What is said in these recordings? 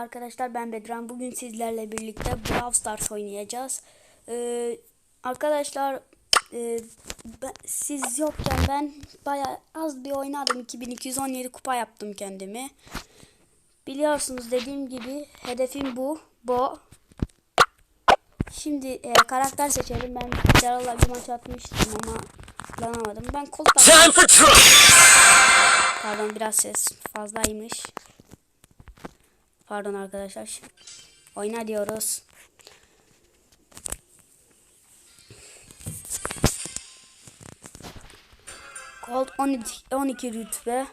Arkadaşlar ben Bedran. Bugün sizlerle birlikte Brawl Stars oynayacağız. Ee, arkadaşlar e, ben- siz yokken ben bayağı az bir oynadım. 2217 kupa yaptım kendimi. Biliyorsunuz dediğim gibi hedefim bu. Bu. Şimdi e, karakter seçelim. Ben Daral'la bir maç atmıştım ama kullanamadım. Ben Colt! Pardon biraz ses fazlaymış. Pardon arkadaşlar. Oyna diyoruz. Colt 12, 12 rütbe.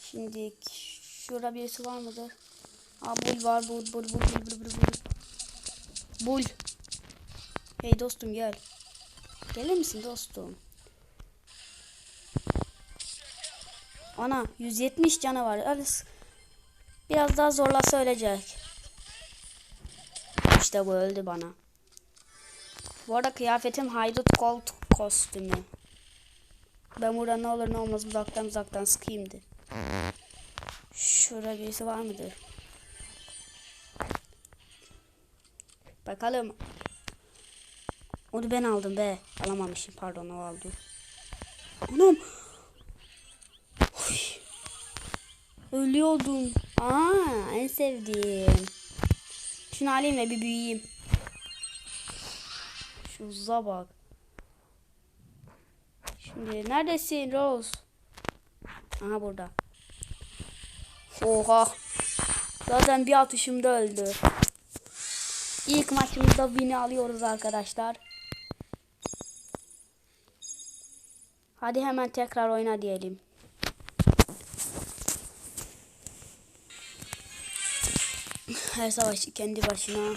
Şimdi şurada birisi var mıdır? Aa bul var bul bul bul bul bul bul bul. Bul. Hey dostum gel. Gelir misin dostum? Ana 170 canı var. Biraz daha zorlasa ölecek. İşte bu öldü bana. Bu arada kıyafetim haydut gold kostümü. Ben burada ne olur ne olmaz uzaktan uzaktan sıkayımdı. Şurada birisi var mıdır? Bakalım. Onu ben aldım be. Alamamışım pardon o aldı. Anam. Oy. Ölüyordum. Aa en sevdiğim. Şunu alayım bir büyüyeyim. Şu uza bak. Şimdi neredesin Rose? Aha burada. Oha. Zaten bir atışımda öldü. İlk maçımızda win'i alıyoruz arkadaşlar. Hadi hemen tekrar oyna diyelim. Her savaşçı kendi başına.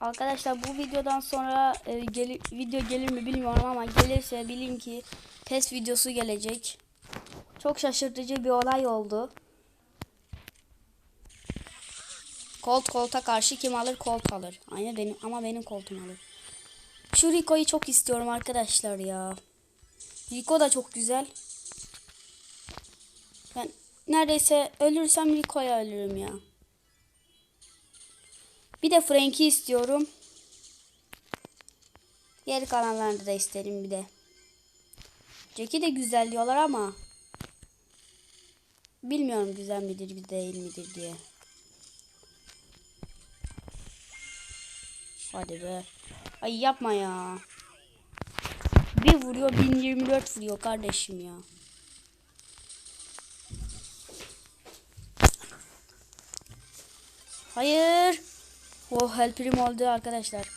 Arkadaşlar bu videodan sonra e, geli- video gelir mi bilmiyorum ama gelirse bilin ki test videosu gelecek. Çok şaşırtıcı bir olay oldu. Colt kolta karşı kim alır? Colt alır. Aynı benim ama benim koltum alır. Şu Rico'yu çok istiyorum arkadaşlar ya. Rico da çok güzel. Ben neredeyse ölürsem Rico'ya ölürüm ya. Bir de Frank'i istiyorum. Geri kalanlarını da isterim bir de. Jack'i de güzel diyorlar ama bilmiyorum güzel midir değil midir diye. Hadi be. Ay yapma ya. Bir vuruyor 1024 vuruyor kardeşim ya. Hayır. Oh helprim oldu arkadaşlar.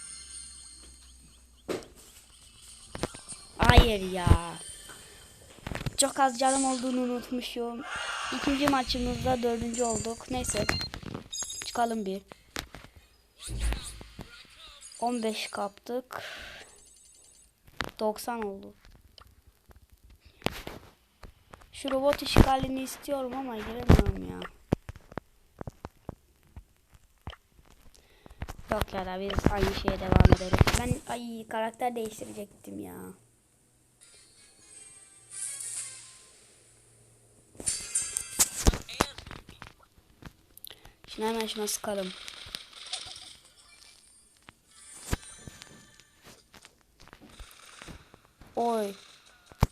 Hayır ya. Çok az canım olduğunu unutmuşum. İkinci maçımızda dördüncü olduk. Neyse. Çıkalım bir. 15 kaptık. 90 oldu. Şu robot işgalini istiyorum ama giremiyorum ya. Yok ya da biz aynı şeye devam edelim. Ben ay karakter değiştirecektim ya. Şimdi hemen şuna sıkalım. Oy.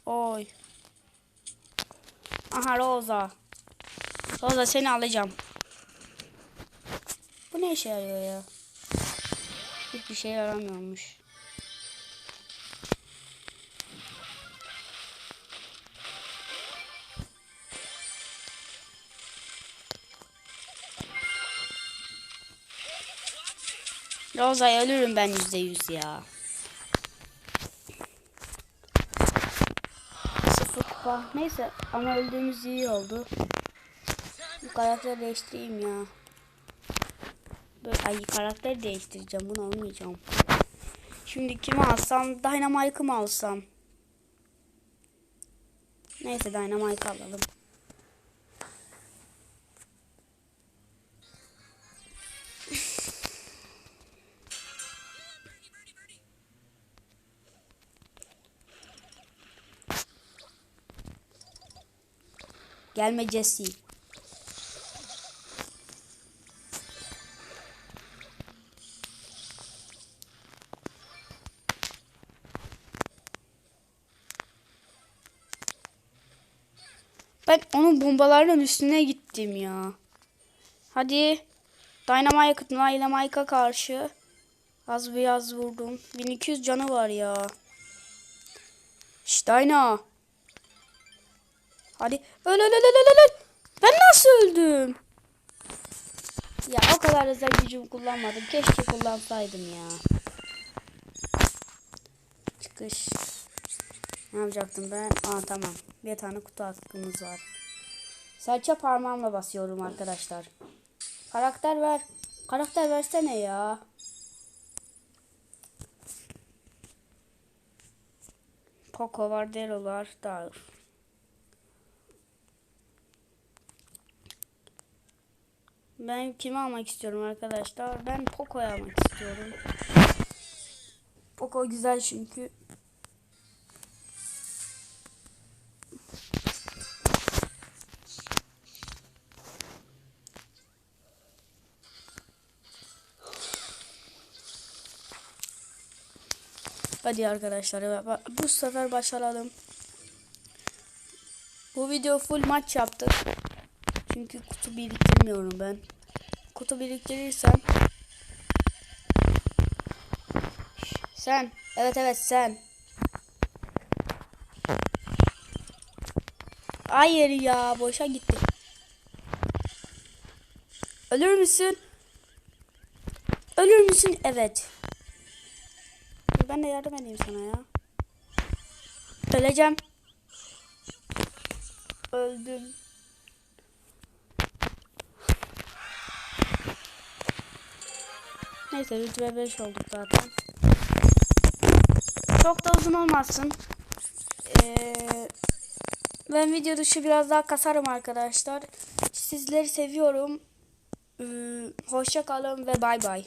Oy. Aha Rosa. Rosa seni alacağım. Bu ne işe yarıyor ya? Hiçbir şey yaramıyormuş. Rosa'ya ölürüm ben yüzde yüz ya. Sıfır kupa. Neyse ama öldüğümüz iyi oldu. Bu karakteri değiştireyim ya. Böyle ay, karakteri değiştireceğim. Bunu almayacağım. Şimdi kimi alsam? Dynamite'ı mı alsam? Neyse Dynamite alalım. Gelme Jesse. Ben onun bombalarının üstüne gittim ya. Hadi. Dynamite, Dynamite'a karşı. Az biraz vurdum. 1200 canı var ya. Şşt Dyna. Hadi. Öl öl öl öl öl. Ben nasıl öldüm? Ya o kadar özel gücümü kullanmadım. Keşke kullansaydım ya. Çıkış. Ne yapacaktım ben? Aa tamam. Bir tane kutu hakkımız var. Serçe parmağımla basıyorum arkadaşlar. Karakter ver. Karakter versene ya. Poco var, Daryl var. Daha. Ben kimi almak istiyorum arkadaşlar? Ben Poco'yu almak istiyorum. Poco güzel çünkü. Hadi arkadaşlar bu sefer başaralım. Bu video full maç yaptık. Çünkü kutu biriktirmiyorum ben. Kutu biriktirirsem Sen. Evet evet sen. Hayır ya boşa gitti. Ölür müsün? Ölür müsün? Evet. Ben de yardım edeyim sana ya. Öleceğim. Öldüm. Neyse 3 ve 5 olduk zaten. Çok da uzun olmasın. Ee, ben video dışı biraz daha kasarım arkadaşlar. Sizleri seviyorum. Ee, hoşça kalın ve bay bay.